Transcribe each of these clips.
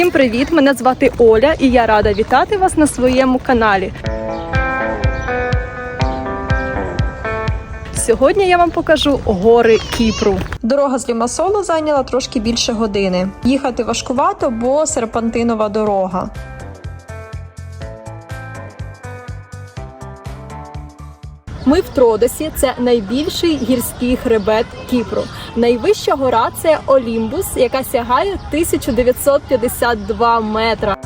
Всім привіт! Мене звати Оля і я рада вітати вас на своєму каналі. Сьогодні я вам покажу гори Кіпру. Дорога з Лімасолу зайняла трошки більше години. Їхати важкувато, бо серпантинова дорога. Ми в Тродосі, це найбільший гірський хребет Кіпру. Найвища гора це Олімбус, яка сягає 1952 метра.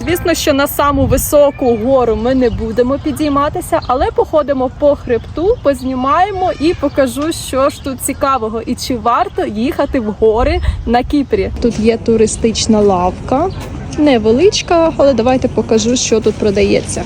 Звісно, що на саму високу гору ми не будемо підійматися, але походимо по хребту, познімаємо і покажу, що ж тут цікавого і чи варто їхати в гори на Кіпрі. Тут є туристична лавка, невеличка, але давайте покажу, що тут продається.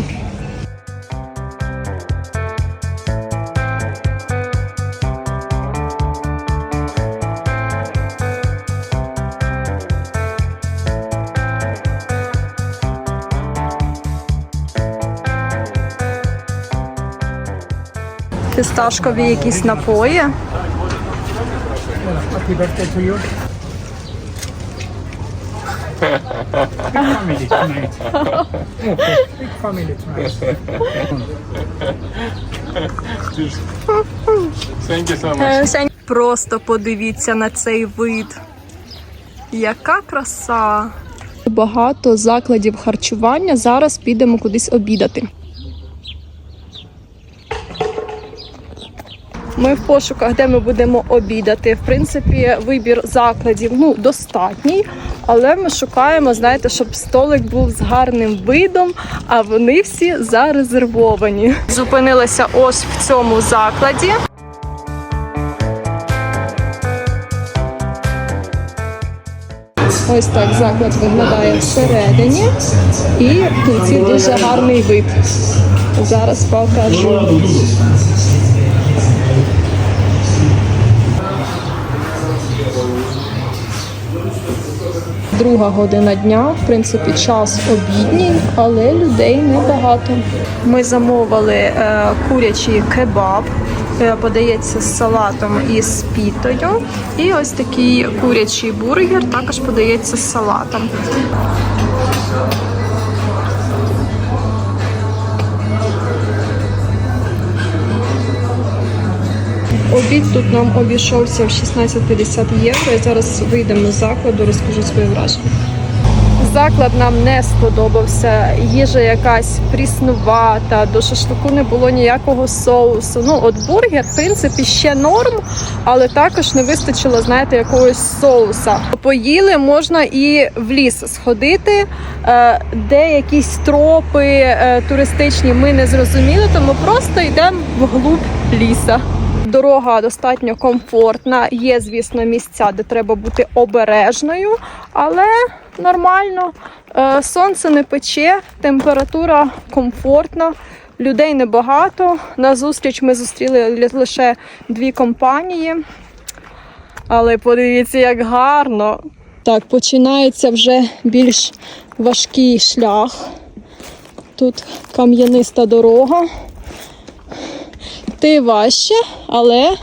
Фісташкові якісь напої. Big family tonight. Big family tonight. Thank you so much. Просто подивіться на цей вид. Яка краса! Багато закладів харчування. Зараз підемо кудись обідати. Ми в пошуках, де ми будемо обідати. В принципі, вибір закладів ну, достатній, але ми шукаємо, знаєте, щоб столик був з гарним видом, а вони всі зарезервовані. Зупинилися ось в цьому закладі. Ось так заклад виглядає всередині. І в кінці дуже гарний вид. Зараз покажу. Друга година дня, в принципі, час обідній, але людей небагато. Ми замовили е, курячий кебаб, е, подається з салатом і з пітою. І ось такий курячий бургер також подається з салатом. Обід тут нам обійшовся в 16,50 євро. І зараз вийдемо з закладу, розкажу свої враження. Заклад нам не сподобався. Їжа якась пріснувата, до шашлику не було ніякого соусу. Ну, от бургер, в принципі, ще норм, але також не вистачило, знаєте, якогось соуса. Поїли можна і в ліс сходити. Е, Де якісь тропи е, туристичні ми не зрозуміли, тому просто йдемо вглуб ліса. Дорога достатньо комфортна. Є, звісно, місця, де треба бути обережною, але нормально. Е, Сонце не пече, температура комфортна, людей небагато. На зустріч ми зустріли лише дві компанії. Але подивіться, як гарно. Так, починається вже більш важкий шлях. Тут кам'яниста дорога. Йти важче, але,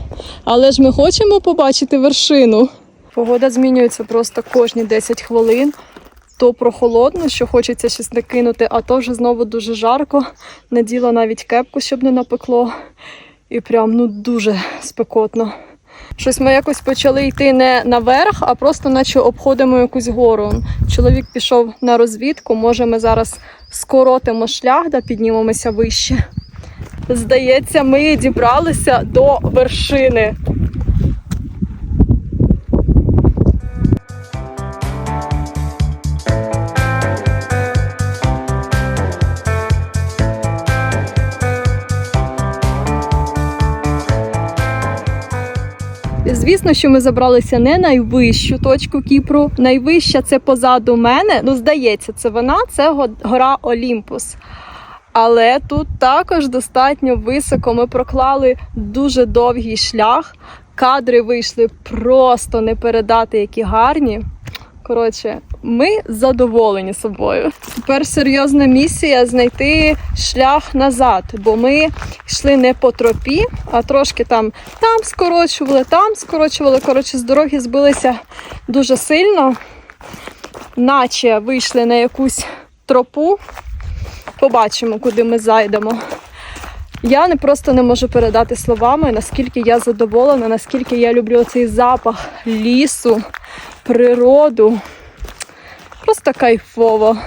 але ж ми хочемо побачити вершину. Погода змінюється просто кожні 10 хвилин. То прохолодно, що хочеться щось накинути, а то вже знову дуже жарко. Наділа навіть кепку, щоб не напекло. І прям ну дуже спекотно. Щось ми якось почали йти не наверх, а просто наче обходимо якусь гору. Чоловік пішов на розвідку. Може, ми зараз скоротимо шлях да піднімемося вище. Здається, ми дібралися до вершини. Звісно, що ми забралися не найвищу точку Кіпру. Найвища це позаду мене. Ну, здається, це вона, це го- гора Олімпус. Але тут також достатньо високо. Ми проклали дуже довгий шлях. Кадри вийшли просто не передати, які гарні. Коротше, Ми задоволені собою. Тепер серйозна місія знайти шлях назад, бо ми йшли не по тропі, а трошки там, там скорочували, там скорочували. Коротше, з дороги збилися дуже сильно, наче вийшли на якусь тропу. Побачимо, куди ми зайдемо. Я не просто не можу передати словами, наскільки я задоволена, наскільки я люблю цей запах лісу, природу. Просто кайфово.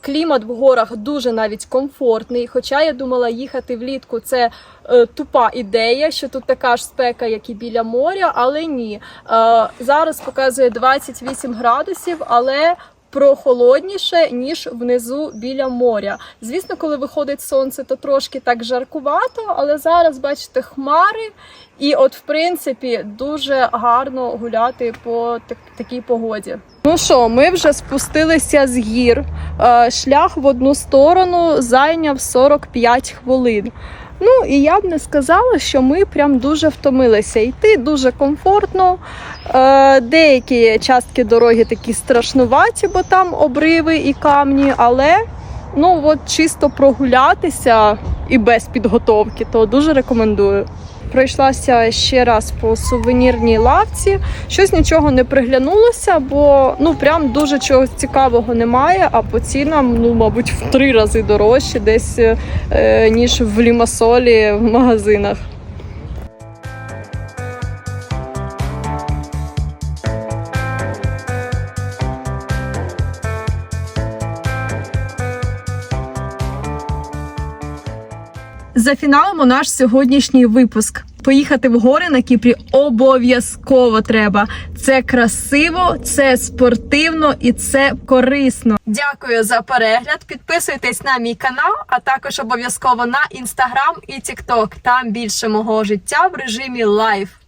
Клімат в горах дуже навіть комфортний. Хоча я думала їхати влітку, це е, тупа ідея, що тут така ж спека, як і біля моря, але ні. Е, зараз показує 28 градусів, але прохолодніше, ніж внизу біля моря. Звісно, коли виходить сонце, то трошки так жаркувато, але зараз бачите хмари, і от, в принципі, дуже гарно гуляти по так- такій погоді. Ну що, ми вже спустилися з гір. Е, Шлях в одну сторону зайняв 45 хвилин. Ну і я б не сказала, що ми прям дуже втомилися. Йти дуже комфортно. Е, Деякі частки дороги такі страшнуваті, бо там обриви і камні, але ну от чисто прогулятися і без підготовки, то дуже рекомендую. Пройшлася ще раз по сувенірній лавці. Щось нічого не приглянулося, бо ну прям дуже чогось цікавого немає. А по цінам, ну мабуть, в три рази дорожче десь е, ніж в лімасолі в магазинах. Зафіналимо наш сьогоднішній випуск. Поїхати в гори на Кіпрі обов'язково треба. Це красиво, це спортивно і це корисно. Дякую за перегляд. Підписуйтесь на мій канал, а також обов'язково на інстаграм і тікток. Там більше мого життя в режимі лайв.